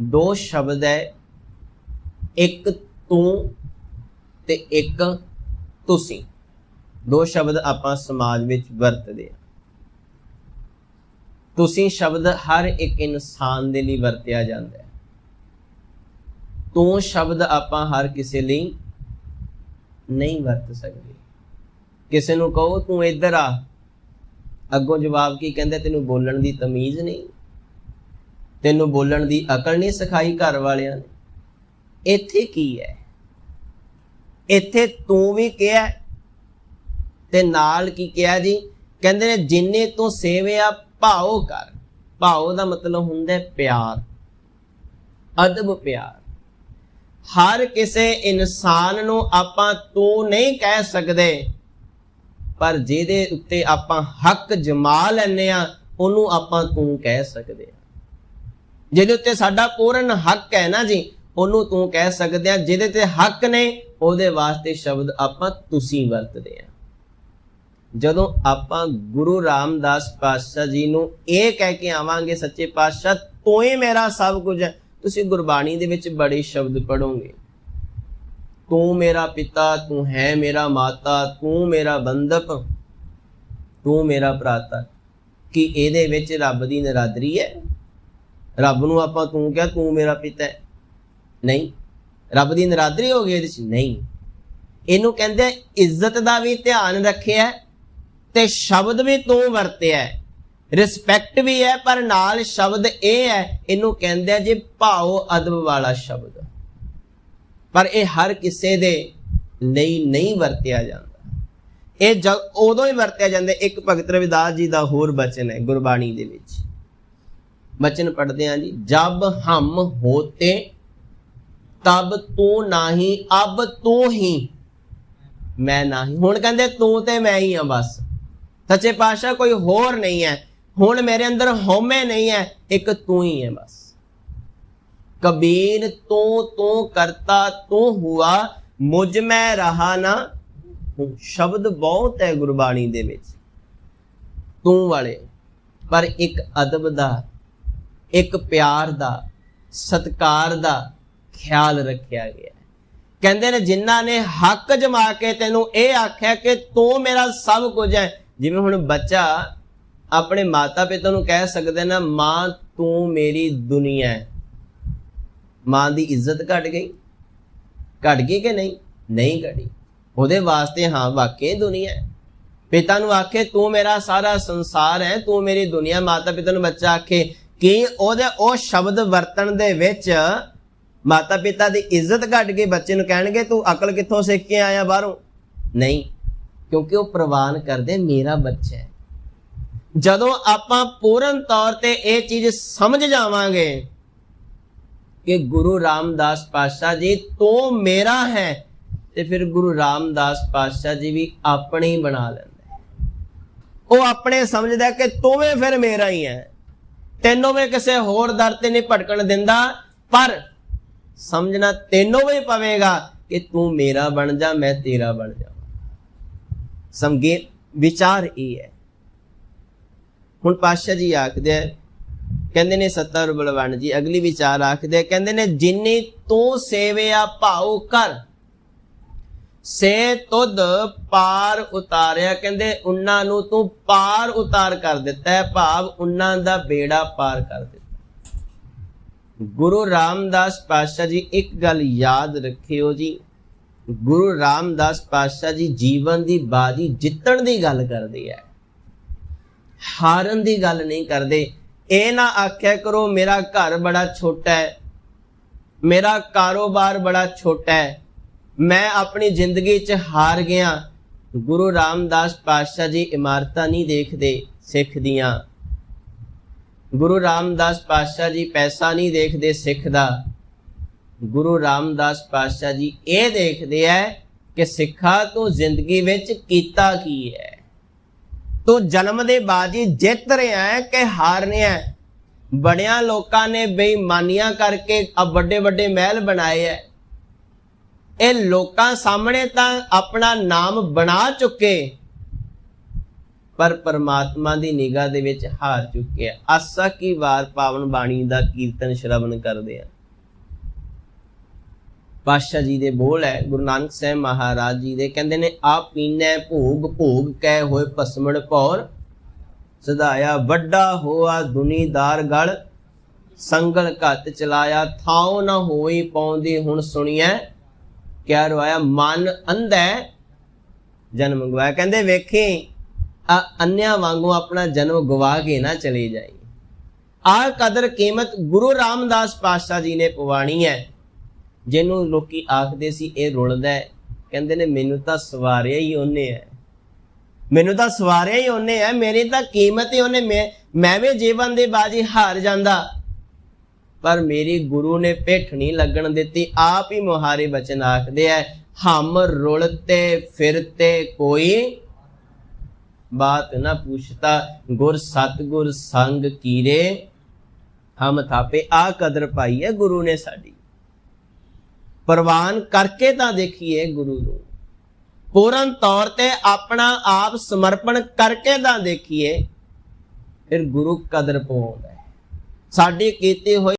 ਦੋ ਸ਼ਬਦ ਹੈ, ਇੱਕ ਤੂੰ ਤੇ ਇੱਕ ਤੁਸੀਂ। ਦੋ ਸ਼ਬਦ ਆਪਾਂ ਸਮਾਜ ਵਿੱਚ ਵਰਤਦੇ ਆ ਤੁਸੀਂ ਸ਼ਬਦ ਹਰ ਇੱਕ ਇਨਸਾਨ ਦੇ ਲਈ ਵਰਤਿਆ ਜਾਂਦਾ ਹੈ। ਤੂੰ ਸ਼ਬਦ ਆਪਾਂ ਹਰ ਕਿਸੇ ਲਈ ਨਹੀਂ ਵਰਤ ਸਕਦੇ। ਕਿਸੇ ਨੂੰ ਕਹੋ, ਤੂੰ ਇੱਧਰ ਆ। ਅੱਗੋਂ ਜਵਾਬ ਕੀ ਕਹਿੰਦੇ, ਤੈਨੂੰ ਬੋਲਣ ਦੀ ਤਮੀਜ਼ ਨਹੀਂ। ਤੈਨੂੰ ਬੋਲਣ ਦੀ ਅਕਲ ਨਹੀਂ ਸਿਖਾਈ ਘਰ ਵਾਲਿਆਂ ਨੇ। ਇੱਥੇ ਕੀ ਹੈ? ਇੱਥੇ ਤੂੰ ਵੀ ਕਿਹਾ ਤੇ ਨਾਲ ਕੀ ਕਿਹਾ ਜੀ? ਕਹਿੰਦੇ ਨੇ, ਜਿੰਨੇ ਤੋਂ ਸੇਵਿਆ ਭਾਉ ਕਰ। ਭਾਉ ਦਾ ਮਤਲਬ ਹੁੰਦਾ ਪਿਆਰ। ਅਦਬ ਪਿਆਰ। ਹਰ ਕਿਸੇ ਇਨਸਾਨ ਨੂੰ ਆਪਾਂ ਤੂੰ ਨਹੀਂ ਕਹਿ ਸਕਦੇ, ਪਰ ਜਿਹਦੇ ਉੱਤੇ ਆਪਾਂ ਹੱਕ ਜਮਾ ਲੈਨੇ ਆ ਉਹਨੂੰ ਆਪਾਂ ਤੂੰ ਕਹਿ ਸਕਦੇ ਆ ਜਿਹਦੇ ਉੱਤੇ ਸਾਡਾ ਪੂਰਨ ਹੱਕ ਹੈ ਨਾ ਜੀ, ਉਹਨੂੰ ਤੂੰ ਕਹਿ ਸਕਦੇ ਆ, ਜਿਹਦੇ ਤੇ ਹੱਕ ਨੇ, ਉਹਦੇ ਵਾਸਤੇ ਸ਼ਬਦ ਆਪਾਂ ਤੁਸੀਂ ਵਰਤਦੇ ਆ। ਜਦੋਂ ਆਪਾਂ ਗੁਰੂ ਰਾਮਦਾਸ ਪਾਤਸ਼ਾਹ ਜੀ ਨੂੰ ਇਹ ਕਹਿ ਕੇ ਆਵਾਂਗੇ, ਸੱਚੇ ਪਾਤਸ਼ਾਹ ਤੂੰ ਹੀ ਮੇਰਾ ਸਭ ਕੁਝ ਹੈ, ਤੁਸੀਂ ਗੁਰਬਾਣੀ ਦੇ ਵਿੱਚ ਬੜੇ ਸ਼ਬਦ ਪੜੋਗੇ ਤੂੰ ਮੇਰਾ ਪਿਤਾ, ਤੂੰ ਹੈ ਮੇਰਾ ਮਾਤਾ, ਤੂੰ ਮੇਰਾ ਬੰਧਪ ਤੂੰ ਮੇਰਾ ਭਰਾਤਾ। ਕਿ ਇਹਦੇ ਵਿੱਚ ਰੱਬ ਦੀ ਨਰਾਦਰੀ ਹੈ? ਰੱਬ ਨੂੰ ਆਪਾਂ ਤੂੰ ਕਿਹਾ, ਤੂੰ ਮੇਰਾ ਪਿਤਾ ਹੈ। ਨਹੀਂ। ਰੱਬ ਦੀ ਨਰਾਦਰੀ ਹੋ ਗਈ ਇਹਦੇ ਚ। ਨਹੀਂ। ਇਹਨੂੰ ਕਹਿੰਦੇ ਇੱਜ਼ਤ ਦਾ ਵੀ ਧਿਆਨ ਰੱਖਿਆ ਤੇ ਸ਼ਬਦ ਵੀ ਤੂੰ ਵਰਤਿਆ ਰਿਸਪੈਕਟ ਵੀ ਹੈ, ਪਰ ਨਾਲ ਸ਼ਬਦ ਇਹ ਹੈ, ਇਹਨੂੰ ਕਹਿੰਦੇ ਆ ਜੀ ਭਾਉ ਅਦਬ ਵਾਲਾ ਸ਼ਬਦ। ਪਰ ਇਹ ਹਰ ਕਿਸੇ ਦੇ ਲਈ ਨਹੀਂ ਵਰਤਿਆ ਜਾਂਦਾ। ਇਹ ਜਦ ਉਦੋਂ ਹੀ ਵਰਤਿਆ ਜਾਂਦਾ। ਇੱਕ ਭਗਤ ਰਵਿਦਾਸ ਜੀ ਦਾ ਹੋਰ ਬਚਨ ਹੈ ਗੁਰਬਾਣੀ ਦੇ ਵਿੱਚ। ਬਚਨ ਪੜ੍ਹਦੇ ਹਾਂ ਜੀ, ਜਬ ਹਮ ਹੋਤੇ, ਤਬ ਤੂੰ ਨਹੀਂ, ਅਬ ਤੂੰ ਹੀ। ਮੈਂ ਨਹੀਂ। ਹੁਣ ਕਹਿੰਦੇ ਤੂੰ ਤੇ ਮੈਂ ਹੀ ਆ ਬਸ। ਸੱਚੇ ਪਾਤਸ਼ਾਹ ਕੋਈ ਹੋਰ ਨਹੀਂ ਹੈ। ਹੁਣ ਮੇਰੇ ਅੰਦਰ ਹਉਮੈ ਨਹੀਂ ਹੈ, ਇੱਕ ਤੂੰ ਹੀ ਹੈ ਬਸ। ਕਬੀਰ ਤੂੰ ਤੂੰ ਕਰਤਾ, ਤੂੰ ਹੁਆ। ਮੁਝ ਮੈਂ ਰਹਾ ਨਾ। ਸ਼ਬਦ ਬਹੁਤ ਹੈ ਗੁਰਬਾਣੀ ਦੇ ਵਿੱਚ। ਤੂੰ ਵਾਲੇ। ਪਰ ਇੱਕ ਅਦਬ ਦਾ ਇੱਕ ਪਿਆਰ ਦਾ, ਸਤਕਾਰ ਦਾ ਖਿਆਲ ਰੱਖਿਆ ਗਿਆ। ਹੈ। ਕਹਿੰਦੇ ਨੇ, ਜਿਨ੍ਹਾਂ ਨੇ ਹੱਕ ਜਮਾ ਕੇ ਤੈਨੂੰ ਇਹ ਆਖਿਆ ਕਿ ਤੂੰ ਮੇਰਾ ਸਭ ਕੁਝ ਹੈ। ਜਿਵੇਂ ਹੁਣ ਬੱਚਾ ਆਪਣੇ ਮਾਤਾ ਪਿਤਾ ਨੂੰ ਕਹਿ ਸਕਦਾ ਨਾ, ਮਾਂ, ਤੂੰ ਮੇਰੀ ਦੁਨੀਆ ਹੈ। ਮਾਂ ਦੀ ਇੱਜ਼ਤ ਘਟ ਗਈ। ਘਟ ਗਈ ਕਿ ਨਹੀਂ? ਨਹੀਂ ਘਟੀ। ਉਹਦੇ ਵਾਸਤੇ ਹਾਂ, ਵਾਕਈ ਦੁਨੀਆ ਹੈ। ਪਿਤਾ ਨੂੰ ਆਖੇ, ਤੂੰ ਮੇਰਾ ਸਾਰਾ ਸੰਸਾਰ ਹੈ, ਤੂੰ ਮੇਰੀ ਦੁਨੀਆ। ਮਾਤਾ ਪਿਤਾ ਨੂੰ ਬੱਚਾ ਆਖੇ ਕਿ ਉਹਦੇ ਉਹ ਸ਼ਬਦ ਵਰਤਣ ਦੇ ਵਿੱਚ ਮਾਤਾ ਪਿਤਾ ਦੀ ਇੱਜ਼ਤ ਘਟ ਕੇ ਬੱਚੇ ਨੂੰ ਕਹਿਣਗੇ, ਤੂੰ ਅਕਲ ਕਿੱਥੋਂ ਸਿੱਖ ਕੇ ਆਇਆ ਬਾਹਰੋਂ? ਨਹੀਂ, ਕਿਉਂਕਿ ਉਹ ਪ੍ਰਵਾਨ ਕਰਦੇ, ਮੇਰਾ ਬੱਚਾ ਹੈ। ਜਦੋਂ ਆਪਾਂ ਪੂਰਨ ਤੌਰ ਤੇ ਇਹ ਚੀਜ਼ ਸਮਝ ਜਾਵਾਂਗੇ ਕਿ ਗੁਰੂ ਰਾਮਦਾਸ ਪਾਤਸ਼ਾਹ ਜੀ ਤੂੰ ਮੇਰਾ ਹੈ, ਤੇ ਫਿਰ ਗੁਰੂ ਰਾਮਦਾਸ ਪਾਤਸ਼ਾਹ ਜੀ ਵੀ ਆਪਣੇ ਹੀ ਬਣਾ ਲੈਂਦੇ। ਉਹ ਆਪਣੇ ਸਮਝਦਾ ਕਿ ਤੂੰ ਵੀ ਫਿਰ ਮੇਰਾ ਹੀ ਹੈ। ਤੈਨੂੰ ਵੀ ਕਿਸੇ ਹੋਰ ਦਰ ਤੇ ਨਹੀਂ ਭਟਕਣ ਦਿੰਦਾ, ਪਰ ਸਮਝਣਾ ਤੈਨੂੰ ਵੀ ਪਵੇਗਾ ਕਿ ਤੂੰ ਮੇਰਾ ਬਣ ਜਾ, ਮੈਂ ਤੇਰਾ ਬਣ ਜਾ। ਸਮਝੇ? ਵਿਚਾਰ ਇਹ ਹੈ। ਹੁਣ ਪਾਤਸ਼ਾਹ ਜੀ ਆਖਦੇ ਆ, ਕਹਿੰਦੇ ਨੇ ਸੱਤਰ ਬਲਵਣ ਜੀ, ਅਗਲੀ ਵਿਚਾਰ ਆਖਦੇ ਕਹਿੰਦੇ ਨੇ, ਜਿੰਨੀ ਤੂੰ ਸੇਵਿਆ ਭਾਉ ਕਰ ਸੇ ਤੁਧ ਪਾਰ ਉਤਾਰਿਆ। ਕਹਿੰਦੇ ਉਹਨਾਂ ਨੂੰ ਤੂੰ ਪਾਰ ਉਤਾਰ ਕਰ ਦਿੱਤਾ ਹੈ। ਭਾਵ ਉਹਨਾਂ ਦਾ ਬੇੜਾ ਪਾਰ ਕਰ ਦਿੱਤਾ। ਗੁਰੂ ਰਾਮਦਾਸ ਪਾਤਸ਼ਾਹ ਜੀ, ਇੱਕ ਗੱਲ ਯਾਦ ਰੱਖਿਓ ਜੀ। ਗੁਰੂ ਰਾਮਦਾਸ ਪਾਤਸ਼ਾਹ ਜੀ ਜੀਵਨ ਦੀ ਬਾਜੀ ਜਿੱਤਣ ਦੀ ਗੱਲ ਕਰਦੇ ਆ ਹਾਰਨ ਦੀ ਗੱਲ ਨਹੀਂ ਕਰਦੇ। ਇਹ ਨਾ ਆਖਿਆ ਕਰੋ, ਮੇਰਾ ਘਰ ਬੜਾ ਛੋਟਾ ਹੈ ਮੇਰਾ ਕਾਰੋਬਾਰ ਬੜਾ ਛੋਟਾ ਹੈ ਮੈਂ ਆਪਣੀ ਜ਼ਿੰਦਗੀ 'ਚ ਹਾਰ ਗਿਆ। ਗੁਰੂ ਰਾਮਦਾਸ ਪਾਤਸ਼ਾਹ ਜੀ ਇਮਾਰਤਾਂ ਨਹੀਂ ਦੇਖਦੇ, ਸਿੱਖ ਦੀਆਂ। ਗੁਰੂ ਰਾਮਦਾਸ ਪਾਤਸ਼ਾਹ ਜੀ ਪੈਸਾ ਨਹੀਂ ਦੇਖਦੇ ਸਿੱਖ ਦਾ ਗੁਰੂ ਰਾਮਦਾਸ ਪਾਤਸ਼ਾਹ ਜੀ ਇਹ ਦੇਖਦੇ ਐ ਕਿ ਸਿੱਖਾ ਤੂੰ ਜ਼ਿੰਦਗੀ ਵਿੱਚ ਕੀਤਾ ਕੀ ਹੈ ਤੂੰ ਜਨਮ ਦੇ ਬਾਅਦ ਹੀ ਜਿੱਤ ਰਿਹਾ ਹੈ ਕਿ ਹਾਰ ਰਿਹਾ ਹੈ ਬੜਿਆਂ ਲੋਕਾਂ ਨੇ ਬੇਈਮਾਨੀਆਂ ਕਰਕੇ ਆ ਵੱਡੇ ਵੱਡੇ ਮਹਿਲ ਬਣਾਏ ਐ। ਇਹ ਲੋਕਾਂ ਸਾਹਮਣੇ ਤਾਂ ਆਪਣਾ ਨਾਮ ਬਣਾ ਚੁੱਕੇ। ਪਰ ਪਰਮਾਤਮਾ ਦੀ ਨਿਗਾਹ ਦੇ ਵਿੱਚ ਹਾਰ ਚੁੱਕਿਆ ਆਸਾ ਕੀ ਵਾਰ ਪਾਵਨ ਬਾਣੀ ਦਾ ਕੀਰਤਨ ਸ਼ਰਵਨ ਕਰਦੇ ਆ। ਪਾਤਸ਼ਾਹ ਜੀ ਦੇ ਬੋਲ ਹੈ, ਗੁਰੂ ਨਾਨਕ ਸਾਹਿਬ ਮਹਾਰਾਜ ਜੀ ਦੇ, ਕਹਿੰਦੇ ਨੇ ਆ ਪੀਨੈ ਭੋਗ ਭੋਗ ਕਹਿ ਹੋਏ ਭਸਮਣ ਪੌਰ ਸਦਾਇਆ ਵੱਡਾ ਹੋਆ ਦੁਨੀਦਾਰ ਗਲ, ਸੰਗਲ ਘੱਤ ਚਲਾਇਆ, ਥਾਉ ਨਾ ਹੋਈ ਪਾਉਂਦੀ ਹੁਣ ਸੁਣੀਐ। ਕਿਆ ਰਵਾਇਆ? ਮਨ ਅੰਧੈ, ਜਨਮ ਗਵਾਇਆ। ਕਹਿੰਦੇ ਵੇਖੀ, ਆ ਅੰਨਿਆਂ ਵਾਂਗੂ ਆਪਣਾ ਜਨਮ ਗਵਾ ਕੇ ਨਾ ਚਲੇ ਜਾਈ। ਆ ਕਦਰ ਕੀਮਤ ਗੁਰੂ ਰਾਮਦਾਸ ਪਾਤਸ਼ਾਹ ਜੀ ਨੇ ਪਵਾਣੀ ਹੈ ਜਿਹਨੂੰ ਲੋਕੀ ਆਖਦੇ ਸੀ, ਇਹ ਰੁਲਦਾ ਕਹਿੰਦੇ ਨੇ, ਮੈਨੂੰ ਤਾਂ ਸਵਾਰਿਆ ਹੀ ਉਹਨੇ ਹੈ ਮੈਨੂੰ ਤਾਂ ਸਵਾਰਿਆ ਹੀ ਉਹਨੇ ਹੈ ਮੇਰੀ ਤਾਂ ਕੀਮਤ ਹੀ ਉਹਨੇ। ਮੈਂ ਮੈਂ ਵੀ ਜੀਵਨ ਦੇ ਬਾਜੀ ਹਾਰ ਜਾਂਦਾ। ਪਰ ਮੇਰੀ ਗੁਰੂ ਨੇ ਪਿੱਠ ਨਹੀਂ ਲੱਗਣ ਦਿੱਤੀ। ਆਪ ਹੀ ਮੁਹਾਰੇ ਬਚਨ ਆਖਦੇ ਐ, ਹਮ ਰੁਲਤੇ ਫਿਰਤੇ ਕੋਈ ਬਾਤ ਨਾ ਪੁੱਛਤਾ ਗੁਰ ਸਤਗੁਰ ਸੰਗ ਕੀਰੇ, ਹਮ ਥਾਪੇ। ਆ ਕਦਰ ਪਾਈ ਹੈ ਗੁਰੂ ਨੇ ਸਾਡੀ। ਪ੍ਰਵਾਨ ਕਰਕੇ ਤਾਂ ਦੇਖੀਏ ਗੁਰੂ ਨੂੰ। ਪੂਰਨ ਤੌਰ ਤੇ ਆਪਣਾ ਆਪ ਸਮਰਪਣ ਕਰਕੇ ਤਾਂ ਦੇਖੀਏ, ਫਿਰ ਗੁਰੂ ਕਦਰ ਪਾਉਂਦਾ ਹੈ ਸਾਡੀ ਕੀਤੀ ਹੋਈ